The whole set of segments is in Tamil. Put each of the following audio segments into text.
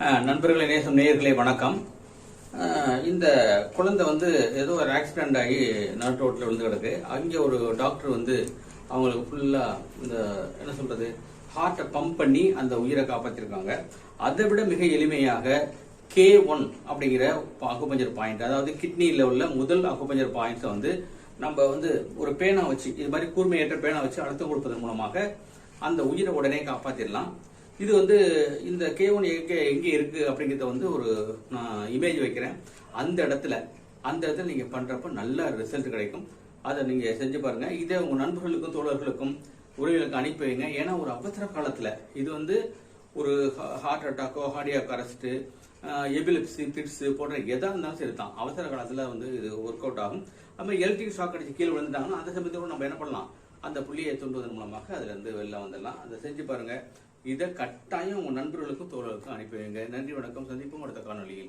நண்பர்களை நண்பர்களே நேசம் நேயர்களே வணக்கம். இந்த குழந்தை வந்து ஏதோ ஒரு ஆக்சிடென்ட் ஆகி நடு ரோட்டில் விழுந்து கிடக்கு. அங்கே ஒரு டாக்டர் வந்து அவங்களுக்கு ஃபுல்லாக இந்த என்ன சொல்கிறது ஹார்ட்டை பம்ப் பண்ணி அந்த உயிரை காப்பாற்றிருக்காங்க அதை விட மிக எளிமையாக கே ஒன் அப்படிங்கிற அக்குபஞ்சர் பாயிண்ட் அதாவது கிட்னியில் உள்ள முதல் அக்குபஞ்சர் பாயிண்ட்ஸை வந்து நம்ம வந்து ஒரு பேனா வச்சு இது மாதிரி கூர்மையற்ற பேனா வச்சு அழுத்தம் கொடுப்பதன் மூலமாக அந்த உயிரை உடனே காப்பாற்றிடலாம் இது வந்து இந்த கே ஒன் எங்கே எங்கே இருக்கு அப்படிங்கிறத வந்து ஒரு நான் இமேஜ் வைக்கிறேன். அந்த இடத்துல அந்த இடத்துல நீங்க பண்றப்ப நல்ல ரிசல்ட் கிடைக்கும். அதை நீங்க செஞ்சு பாருங்க. இதை உங்க நண்பர்களுக்கும் தோழர்களுக்கும் உறவுகளுக்கு அனுப்பி வைங்க. ஏன்னா ஒரு அவசர காலத்துல இது வந்து ஒரு ஹார்ட் அட்டாக்கோ ஹார்டியாக் அரெஸ்ட் எபிலிப்சி திட்ஸு போன்ற எதாக இருந்தாலும் சரி தான். அவசர காலத்தில் வந்து இது ஒர்க் அவுட் ஆகும். அது மாதிரி எலக்ட்ரிக் ஷாக் அடிச்சு கீழே விழுந்துட்டாங்கன்னா அந்த சமயத்தில் நம்ம என்ன பண்ணலாம்? அந்த புள்ளியை தூண்டுவதன் மூலமாக அதுலேருந்து வெளில வந்துடலாம். அதை செஞ்சு பாருங்கள் இதை கட்டாயம் உங்க நண்பர்களுக்கும் தோழர்களுக்கும் அனுப்பி வைங்க நன்றி வணக்கம். சந்திப்போம் அடுத்த காணொலியில்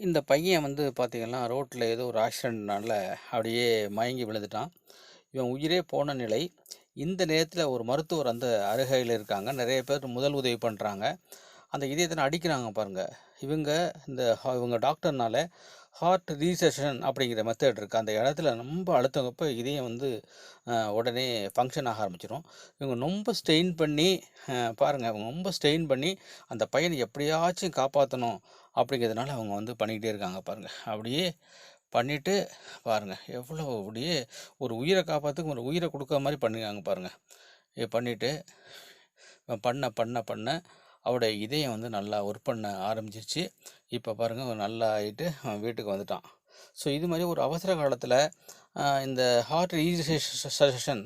இந்த பையன் வந்து பார்த்தீங்கன்னா ரோட்டில் ஏதோ ஒரு ஆக்சிடென்ட்னால அப்படியே மயங்கி விழுந்துட்டான். இவன் உயிரே போன நிலை. இந்த நேரத்தில் ஒரு மருத்துவர் அந்த அருகையில் இருக்காங்க. நிறைய பேர் முதல் உதவி பண்ணுறாங்க அந்த இதயத்தை அடிக்கிறாங்க பாருங்கள் இவங்க இந்த இவங்க டாக்டர்னால ஹார்ட் ரீசெஷன் அப்படிங்கிற மெத்தட் இருக்குது அந்த இடத்துல ரொம்ப அழுத்தங்கப்போ இதயம் வந்து உடனே ஃபங்க்ஷன் ஆக ஆரம்பிச்சிடும் இவங்க ரொம்ப ஸ்ட்ரெயின் பண்ணி பாருங்கள் இவங்க அவங்க ரொம்ப ஸ்ட்ரெயின் பண்ணி அந்த பையனை எப்படியாச்சும் காப்பாற்றணும் அப்படிங்கிறதுனால அவங்க வந்து பண்ணிக்கிட்டே இருக்காங்க பாருங்கள் அப்படியே பண்ணிவிட்டு பாருங்க. எவ்வளோ அப்படியே ஒரு உயிரை காப்பாற்றுக்கு ஒரு உயிரை கொடுக்குற மாதிரி பண்ணிருக்காங்க பாருங்கள் இது பண்ணிவிட்டு பண்ண பண்ண பண்ண அவருடைய இதயம் வந்து நல்லா ஒர்க் பண்ண ஆரம்பிச்சிருச்சு. இப்போ பாருங்கள் நல்லா ஆகிட்டு அவன் வீட்டுக்கு வந்துட்டான். ஸோ இது மாதிரி ஒரு அவசர காலத்தில் இந்த ஹார்ட் ரீசன்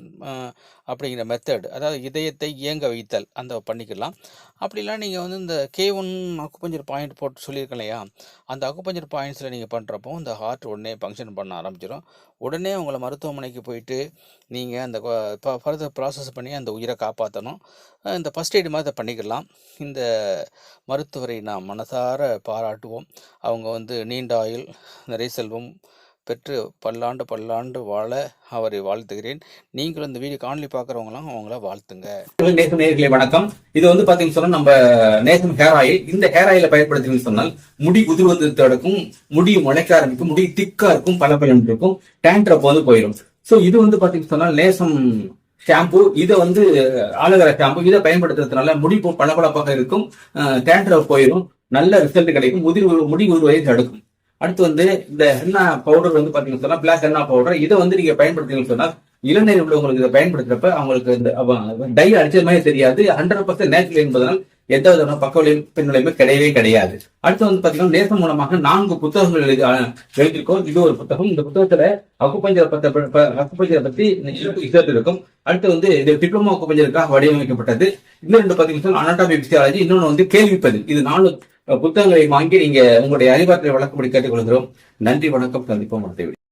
அப்படிங்கிற மெத்தட் அதாவது இதயத்தை இயங்க வைத்தல் அந்த பண்ணிக்கலாம். அப்படிலாம் நீங்கள் வந்து இந்த கே ஒன் அக்குபஞ்சர் பாயிண்ட் போட்டு சொல்லியிருக்கேன் இல்லையா? அந்த அக்குபஞ்சர் பாயிண்ட்ஸில் நீங்கள் பண்ணுறப்போ இந்த ஹார்ட் உடனே ஃபங்க்ஷன் பண்ண ஆரம்பிச்சிடும் உடனே உங்களை மருத்துவமனைக்கு போயிட்டு நீங்கள் அந்த ஃபர்தர் ப்ராசஸ் பண்ணி அந்த உயிரை காப்பாற்றணும் இந்த ஃபஸ்ட் எய்டு மாதிரி அதை பண்ணிக்கலாம். இந்த மருத்துவரை நாம் மனசார பாராட்டுவோம். அவங்க வந்து நீண்ட ஆயுள் நிறைய செல்வம் பெற்று பல்லாண்டு பல்லாண்டு வாழ அவரை வாழ்த்துகிறேன். நீங்களும் இந்த வீடியோ காணொலி பார்க்குறவங்களாம் அவங்கள வாழ்த்துங்க. நேசம் நேர்களே வணக்கம். இது வந்து பார்த்தீங்கன்னு சொன்னால் நம்ம நேசம் ஹேர் ஆயில் இந்த ஹேர் ஆயில பயன்படுத்தினு சொன்னால் முடி உதிர்வது தடுக்கும் முடி முளைக்க ஆரம்பிக்கும் முடி திக்கா இருக்கும் பல பலன் இருக்கும் டேண்ட்ரப் வந்து போயிடும் ஸோ இது வந்து பார்த்தீங்கன்னு சொன்னால் நேசம் ஷாம்பு இதை வந்து ஆளுகிற ஷாம்பு இதை பயன்படுத்துறதுனால முடி பளபளப்பாக இருக்கும் டேண்ட்ரப் போயிடும் நல்ல ரிசல்ட் கிடைக்கும் முதிர் முடி உருவதை தடுக்கும். அடுத்து வந்து இந்த ஹென்னா பவுடர் வந்து பாத்தீங்கன்னு சொன்னா பிளாக் ஹென்னா பவுடர் இதை வந்து நீங்க பயன்படுத்தீங்கன்னு சொன்னா இளநீர் உள்ளவங்களுக்கு இதை பயன்படுத்துறப்ப அவங்களுக்கு இந்த டை அடிச்சது மாதிரி தெரியாது. ஹண்ட்ரட் பர்சன்ட் நேச்சுரல் என்பதனால் எந்த விதமான பக்க விளைவு கிடையவே கிடையாது. அடுத்து வந்து பாத்தீங்கன்னா நேசம் மூலமாக நான்கு புத்தகங்கள் எழுதி எழுதியிருக்கோம். இது ஒரு புத்தகம். இந்த புத்தகத்துல அக்குப்பஞ்சர் பத்த அக்குப்பஞ்சரை பத்தி இருக்கும். அடுத்து வந்து இது டிப்ளமோ அக்குப்பஞ்சருக்காக வடிவமைக்கப்பட்டது. இன்னும் ரெண்டு பாத்தீங்கன்னா அனாட்டாமி பிசியாலஜி இன்னொன்று வந்து கேள்விப்பது இது நாலு புத்தகங்களை வாங்கி நீங்க உங்களுடைய அறிவாற்றலை வழக்கப்படி கேட்டுக்கொள்கிறோம். நன்றி வணக்கம் சந்திப்போம் அடுத்த